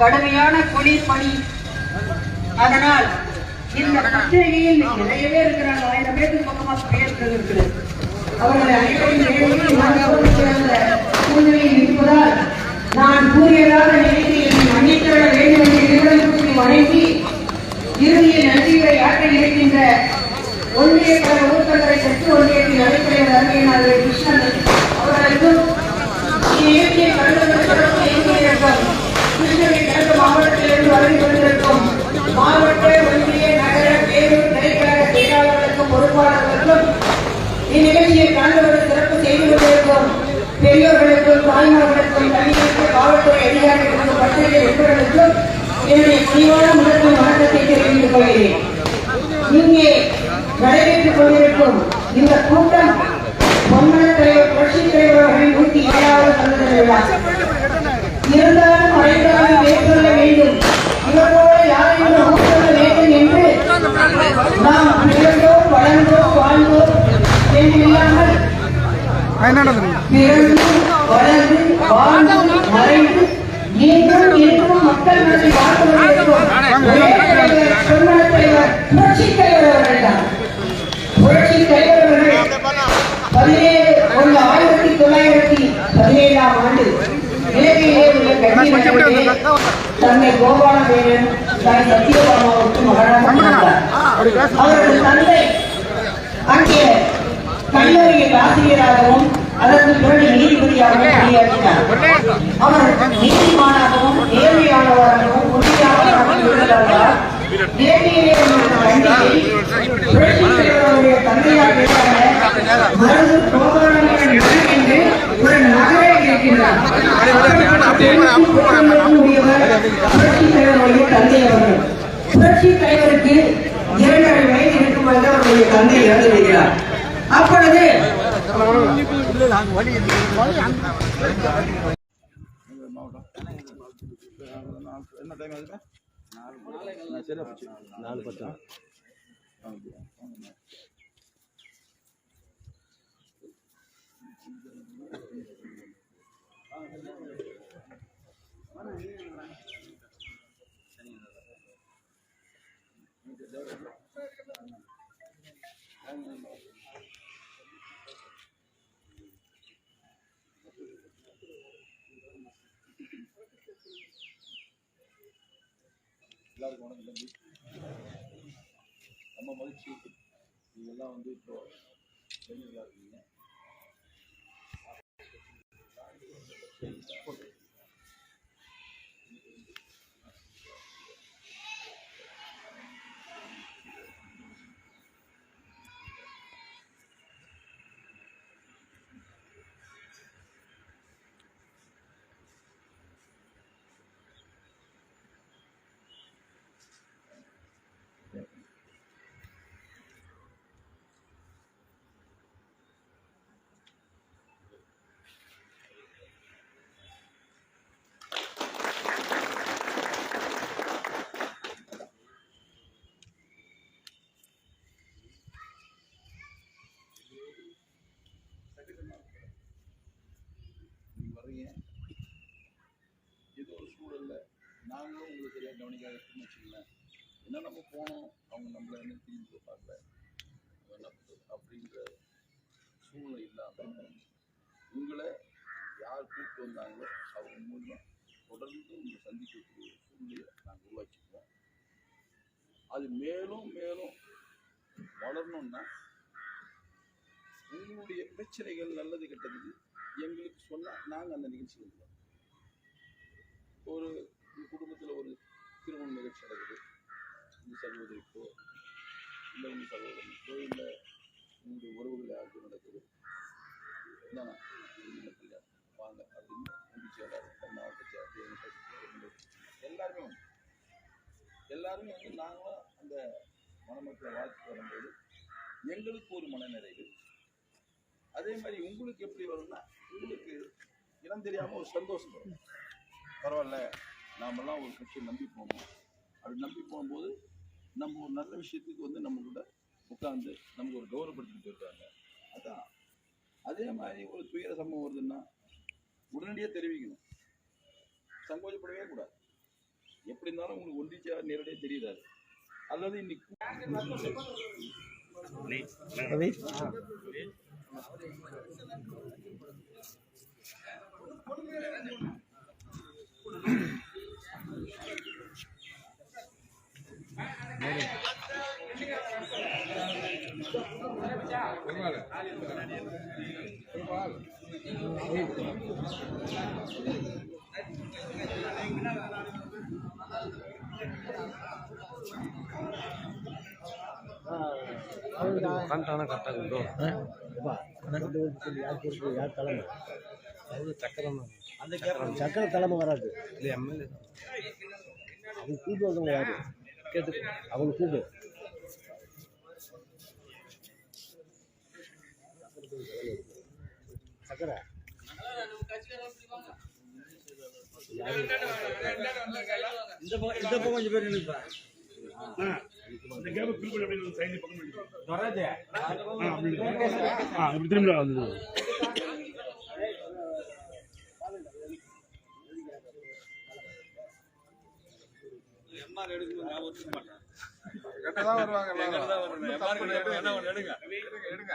கடுமையான குளிர் பணி. அதனால் இந்த பத்திரிகையில் நிறையவே இருக்கிறாங்க. ஆயிரம் பேருக்கு பக்கமா பெயர்கள் இருக்குது. அவர்களை நான் சூழ்நிலையில் இருப்பதால் நான் கூறியதாக நினைத்து என்னை மன்னித்திட வேண்டும் என்று நிறுவனத்துக்கு வணங்கி இறுதியில் நன்றியை ஆற்ற இருக்கின்ற ஒன்றிய கழக உறுப்பினரை சற்று ஒன்றியத்தின் அடிப்படையில் அருமையினார்கள் கிருஷ்ணன் தாய்மார்களுக்கும் கல்விகளுக்கும் காவல்துறை அதிகாரிகளுக்கும் பத்திரிகை நிபுணர்களுக்கும் என்னுடைய பணிவான முதற்கும் வணக்கத்தை தெரிவித்துக் கொள்கிறேன். இங்கே நடைபெற்றுக் கொண்டிருக்கும் இந்த கூட்டம் பொன்மன தலைவர் புரட்சி தலைவர் அவர்களின் நூத்தி ஏழாவது பிறந்த விழா. இருந்தாலும் மறைந்தாலும் மேற்கொள்ள வேண்டும். இவர் போல யாரையும் ஊக்கொள்ள வேண்டும் என்று நாம் பிறந்தோம் வளர்ந்தோம் வாழ்ந்தோம் என்று இல்லாமல் பிறந்து வளர்ந்து வாழ்ந்து மறைந்து இன்றும் இன்றும் மக்கள் மனதில் வாழ்ந்து கொண்டிருக்கும் தலைவர் பொன்மன தலைவர் புரட்சி தலைவர் அவர்கள்தான் புரட்சி தலைவர் அவர்கள் பதினேழு ஒன்று ஆயிரத்தி தொள்ளாயிரத்தி பதினேழாம் ஆண்டு இலங்கையிலே உள்ள கட்சி தன்னை கோபாலவேலன் தாய் சத்யபாமாவுக்கு மகனாக இருந்தார் அவரது தந்தை அங்கே கல்லூரியில் ஆசிரியராகவும் அதற்கு பிறகு நீதிபதியாகவும் பணியாற்றினார். அவர் நீதிமானாகவும் நேர்மையானவராகவும் உறுதியானவராகவும் கண்டியில் புரட்சி தலைவருடைய தந்தையாக இருந்த மருது கோபாலமேனன் என்று ஒரு நகரே இருக்கின்றார் புரட்சி தலைவருடைய தந்தை அவர்கள். புரட்சி தலைவருக்கு இரண்டரை வயது இருக்கும்போது அவருடைய தந்தை இறந்து விடுகிறார். அப்பொழுது என்ன டைம் ஆகுது நாலு சரியா போச்சு நாலு பத்து. எல்லாருக்கும் வணக்கம் தம்பி நம்ம மகிழ்ச்சி நீங்கள்லாம் வந்து இப்போ வெளியூரில் இருக்கீங்க நீங்கள் வர்றீங்க ஏதோ ஒரு சூழல்ல நாங்களும் உங்களுக்கு சரியாக கவனிக்காத இருக்குன்னு வச்சுங்களேன் என்ன நம்ம போனோம் அவங்க நம்மளை என்ன திரும்பி பார்க்கல அப்படின்ற சூழ்நிலை இல்லாமல் உங்களை யார் கூப்பிட்டு வந்தாங்களோ அவங்க மூலியம் தொடர்ந்து உங்களை சந்திக்கக்கூடிய ஒரு சூழ்நிலையை நாங்கள் உருவாக்கிக்குவோம். அது மேலும் மேலும் வளரணும்னா உங்களுடைய பிரச்சனைகள் நல்லது கெட்டது எங்களுக்கு சொன்னால் நாங்கள் அந்த நிகழ்ச்சி வந்துடுவோம். ஒரு குடும்பத்தில் ஒரு திருமண நிகழ்ச்சி நடக்குது. இந்த சகோதரிக்கோ இல்லை உங்கள் சகோதரனுக்கோ இல்லை உங்களுடைய உறவுகள் யாருக்கும் நடக்குது? என்னன்னா கல்யாணம் வாங்க அப்படின்னு உங்கள் செயலாளர் மாவட்ட செயலாளர் எல்லாருமே வந்து எல்லாருமே வந்து நாங்களும் அந்த மணமக்களை வாழ்த்து வரும்போது எங்களுக்கு ஒரு மனநிறைவு. அதே மாதிரி உங்களுக்கு எப்படி வரும்னா உங்களுக்கு இனம் தெரியாமல் ஒரு சந்தோஷம் வரும். பரவாயில்ல. நாமெல்லாம் ஒரு கட்சியை நம்பி போனோம் அப்படி நம்பி போகும்போது நம்ம ஒரு நல்ல விஷயத்துக்கு வந்து நம்ம கூட உட்காந்து நமக்கு ஒரு கௌரவப்படுத்திட்டு போயிருக்காங்க. அதான். அதே மாதிரி ஒரு துயர சம்பவம் வருதுன்னா உடனடியாக தெரிவிக்கணும். சங்கோச்சப்படவே கூடாது. எப்படி இருந்தாலும் உங்களுக்கு ஒன்றிச்சா நேரடியாக தெரியுதாரு அல்லது இன்னைக்கு உட்காந்துட்டானா கரெக்டாக உண்டோ யார் தலைமை அது சக்கரம். அந்த சக்கர தலைமை வராது இல்லை எம்எல்ஏ. அவங்க வந்தவங்க யாரு? கேட்டு அவங்க கூட்டு சக்கரை? இந்த பக்கம் இந்த பக்கம் கொஞ்சம் பேர் நினைப்பா இந்த கேப் ஃபில் பண்ணி அப்படியே பக்கம். ஆ, வருவாங்க. எடுங்க, எடுங்க.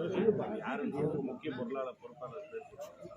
அது மெயின் முக்கிய பொருளாதார பொறுப்பாளர்